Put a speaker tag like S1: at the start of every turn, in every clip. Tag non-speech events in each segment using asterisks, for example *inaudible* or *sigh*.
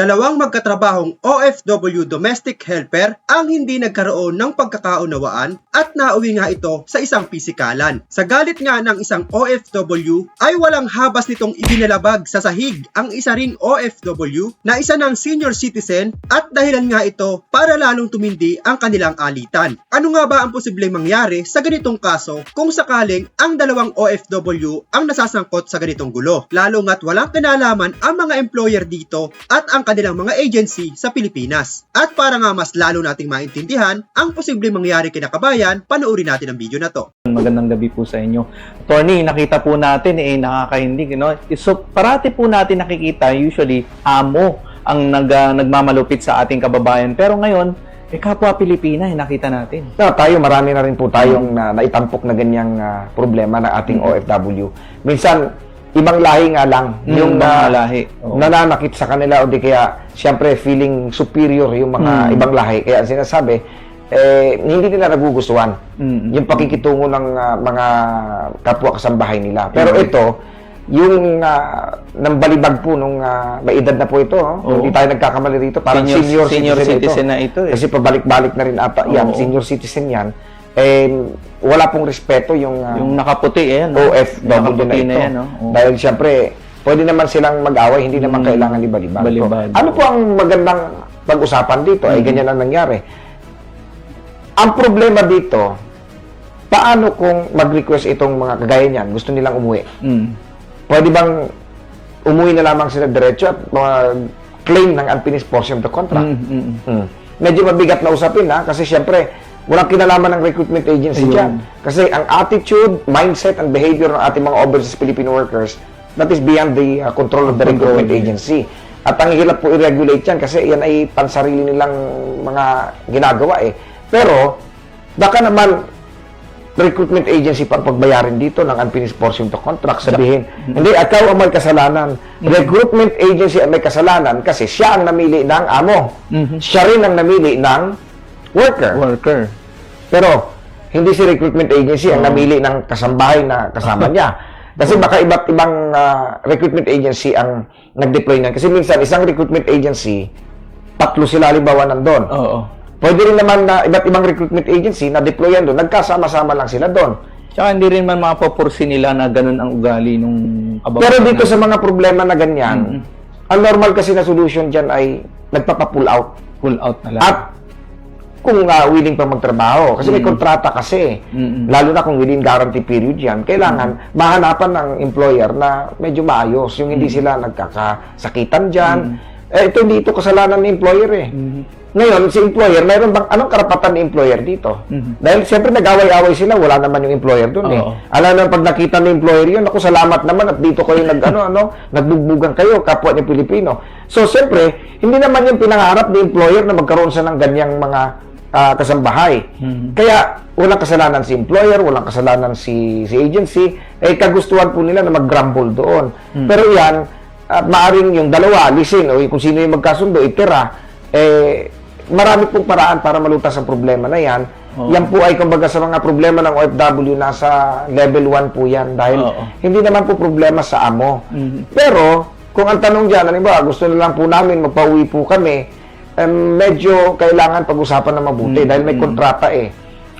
S1: dalawang magkatrabahong OFW domestic helper ang hindi nagkaroon ng pagkakaunawaan at nauwi nga ito sa isang pisikalan. Sa galit nga ng isang OFW ay walang habas nitong ibinalabag sa sahig ang isa ring OFW na isa ng senior citizen at dahilan nga ito para lalong tumindi ang kanilang alitan. Ano nga ba ang posibleng mangyari sa ganitong kaso kung sakaling ang dalawang OFW ang nasasangkot sa ganitong gulo? Lalo nga't walang kinalaman ang mga employer dito at ang kanilang mga agency sa Pilipinas. At para nga mas lalo nating maintindihan ang posibleng mangyari kinakabayan, panoorin natin ang video na to.
S2: Magandang gabi po sa inyo. Attorney, nakita po natin eh nakakahindig, no? So parati po natin nakikita usually amo ang nag, ah, nagmamalupit sa ating kababayan. Pero ngayon, eh kapwa Pilipina eh nakita natin.
S3: Na, tayo, marami na rin po tayong na, naitampok na ganyang ah, problema na ating OFW. Minsan, ibang lahi nga lang.
S2: Yung
S3: yung
S2: mga
S3: na,
S2: lahi. Oo.
S3: nananakit sa kanila o di kaya, siyempre, feeling superior yung mga
S2: Mm.
S3: ibang lahi. Kaya ang sinasabi, eh, hindi nila nagugustuhan
S2: Mm.
S3: yung pakikitungo ng ah, mga kapwa kasambahay nila. Pero
S2: Mm.
S3: ito, yung uh, nambalibag po nung ah, may edad na po ito?
S2: Oo.
S3: hindi tayo nagkakamali rito, parang
S2: Senior-
S3: senior,
S2: senior
S3: citizen,
S2: citizen
S3: ito.
S2: na ito eh.
S3: Kasi pabalik-balik na rin ata yan,
S2: Oo.
S3: senior citizen yan. Eh, wala pong respeto yung, ah,
S2: Yung nakaputi eh, no?
S3: OFW na
S2: Nakaputi
S3: ito.
S2: na yan, no? Oo.
S3: Dahil siyempre, pwede naman silang mag-away, hindi naman
S2: Mm.
S3: kailangan ibalibag.
S2: Balibag.
S3: Ano po ang magandang pag-usapan dito? Ay
S2: Mm.
S3: ganyan ang nangyari. Ang problema dito, paano kung mag-request itong mga kagaya niyan, gusto nilang umuwi?
S2: Mm.
S3: Pwede bang umuwi na lamang sila diretso at mga claim ng unfinished portion of the contract?
S2: Mm, mm, mm.
S3: Hmm. Medyo mabigat na usapin ha kasi syempre walang kinalaman ng recruitment agency
S2: Ayun.
S3: dyan. Kasi ang attitude, mindset, and behavior ng ating mga overseas Filipino workers that is beyond the uh, control of the
S2: Control,
S3: recruitment agency. At ang hirap po i-regulate yan kasi yan ay pansarili nilang mga ginagawa eh. Pero baka naman recruitment agency pa pagbayarin dito ng unfinished portion the contract. Sabihin, hindi, ikaw ang may kasalanan. Recruitment agency ang may kasalanan kasi siya ang namili ng amo.
S2: Mhm.
S3: Siya rin ang namili ng worker.
S2: Worker.
S3: Pero, hindi si recruitment agency ang namili ng kasambahay na kasama niya. *laughs* Kasi baka iba't ibang ah, recruitment agency ang nag-deploy niyan. Kasi minsan, isang recruitment agency, tatlo sila halimbawa nandun.
S2: Oo.
S3: Pwede rin naman na iba't ibang recruitment agency na deployan doon, nagkasama-sama lang sila doon.
S2: Tsaka hindi rin man mapapursi nila na ganun ang ugali nung kababayan.
S3: Pero dito sa mga problema na ganyan,
S2: Mhm.
S3: ang normal kasi na solution dyan ay nagpapa-pull out.
S2: Pull out na lang.
S3: At kung uh, willing pa magtrabaho, kasi may
S2: Mm.
S3: kontrata kasi,
S2: Mm-mm.
S3: lalo na kung within guarantee period yan, kailangan mahanapan ng employer na medyo maayos, yung hindi sila nagkakasakitan dyan. Eh, ito hindi ito kasalanan ng employer eh.
S2: Mhm.
S3: Ngayon, si employer, mayroon bang, anong karapatan ng employer dito?
S2: Mhm.
S3: Dahil siyempre nag-away-away sila, wala naman yung employer doon eh.
S2: Oo.
S3: Alam naman pag nakita ng employer yun, ako salamat naman at dito kayo nag, ano, ano, nagbugbugan kayo, kapwa ni Pilipino. So, siyempre, hindi naman yung pinangarap ng employer na magkaroon siya ng ganyang mga ah, kasambahay.
S2: Mhm.
S3: Kaya, walang kasalanan si employer, walang kasalanan si, si agency, eh kagustuhan po nila na mag-grumble doon. Pero yan, at maaring yung dalawa, lisin, o kung sino yung magkasundo, itira, eh, marami pong paraan para malutas ang problema na yan.
S2: Oo.
S3: Yan po ay kumbaga sa mga problema ng OFW, nasa level 1 po yan dahil
S2: Oo.
S3: hindi naman po problema sa amo.
S2: Mhm.
S3: Pero, kung ang tanong dyan, halimbawa, gusto na lang po namin, magpauwi po kami, em, medyo kailangan pag-usapan na mabuti
S2: Mm,
S3: dahil may
S2: mm.
S3: kontrata eh.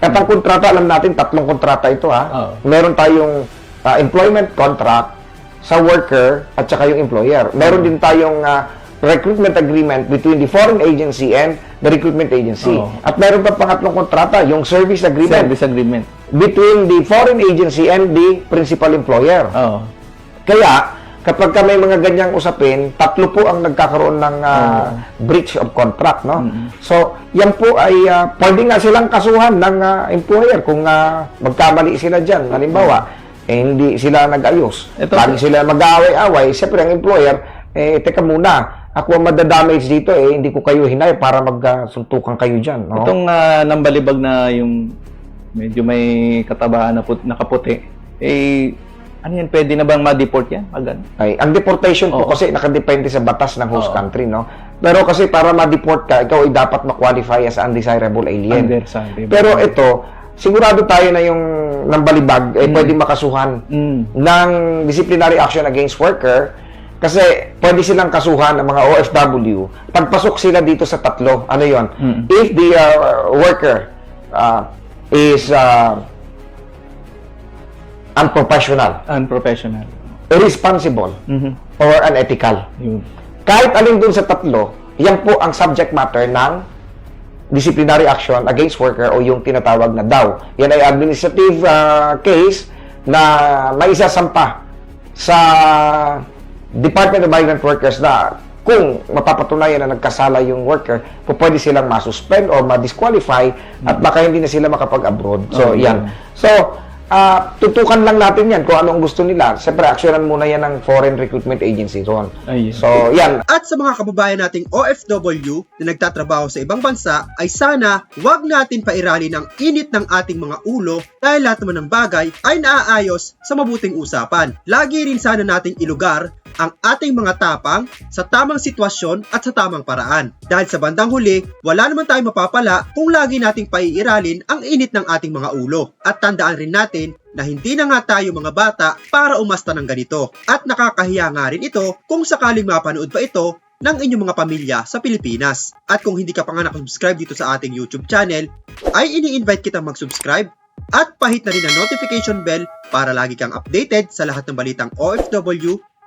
S3: At ang kontrata, alam natin, tatlong kontrata ito ha.
S2: Oo.
S3: Meron tayong ah, employment contract sa worker at saka yung employer. Meron din tayong ah, recruitment agreement between the foreign agency and the recruitment agency.
S2: Oo.
S3: At meron pa pangatlong kontrata, yung service agreement
S2: Service agreement.
S3: between the foreign agency and the principal employer.
S2: Oo.
S3: Kaya, kapag ka may mga ganyang usapin, tatlo po ang nagkakaroon ng ah, breach of contract, no? So, yan po ay ah, pwede nga silang kasuhan ng ah, employer kung ah, magkamali sila diyan. Halimbawa, eh, hindi sila nag-ayos. Lagi sila mag-aaway-away. Siyempre, ang employer, eh, teka muna, ako ang madadamage dito, eh, hindi ko kayo hinay para magsuntukan kayo dyan. No?
S2: Itong ah, nambalibag na yung medyo may katabaan na put, nakaputi, eh, ano yan, pwede na bang ma-deport yan? Agad.
S3: Ay, ang deportation po
S2: Oo.
S3: kasi nakadepende sa batas ng host
S2: Oo.
S3: country, no? Pero kasi para ma-deport ka, ikaw ay dapat ma-qualify as undesirable alien. Pero ito, sigurado tayo na yung nambalibag, eh, pwede makasuhan
S2: Mm.
S3: ng disciplinary action against worker Kasi pwede silang kasuhan ng mga OFW. Pagpasok sila dito sa tatlo, ano yon?
S2: Mm.
S3: If the uh, worker uh, is uh, unprofessional,
S2: Unprofessional.
S3: irresponsible,
S2: Mhm.
S3: or unethical.
S2: Yun.
S3: Kahit alin dun sa tatlo, yan po ang subject matter ng disciplinary action against worker o yung tinatawag na DAW. Yan ay administrative uh, case na maisasampa sa Department of Migrant Workers na kung mapapatunayan na nagkasala yung worker, po pwede silang masuspend or ma-disqualify at baka hindi na sila makapag-abroad. So,
S2: Okay.
S3: yan. So, ah, tutukan lang natin yan kung anong gusto nila. Siyempre, actionan muna yan ng Foreign Recruitment Agency, Ron.
S2: Ayun.
S3: So, yan.
S1: At sa mga kababayan nating OFW na nagtatrabaho sa ibang bansa ay sana wag natin pairali ng init ng ating mga ulo dahil lahat naman ng bagay ay naaayos sa mabuting usapan. Lagi rin sana nating ilugar ang ating mga tapang sa tamang sitwasyon at sa tamang paraan. Dahil sa bandang huli, wala naman tayong mapapala kung lagi nating paiiralin ang init ng ating mga ulo. At tandaan rin natin na hindi na nga tayo mga bata para umasta ng ganito. At nakakahiya nga rin ito kung sakaling mapanood pa ito ng inyong mga pamilya sa Pilipinas. At kung hindi ka pa nga nakasubscribe dito sa ating YouTube channel, ay ini-invite kitang mag-subscribe at pahit na rin ang notification bell para lagi kang updated sa lahat ng balitang OFW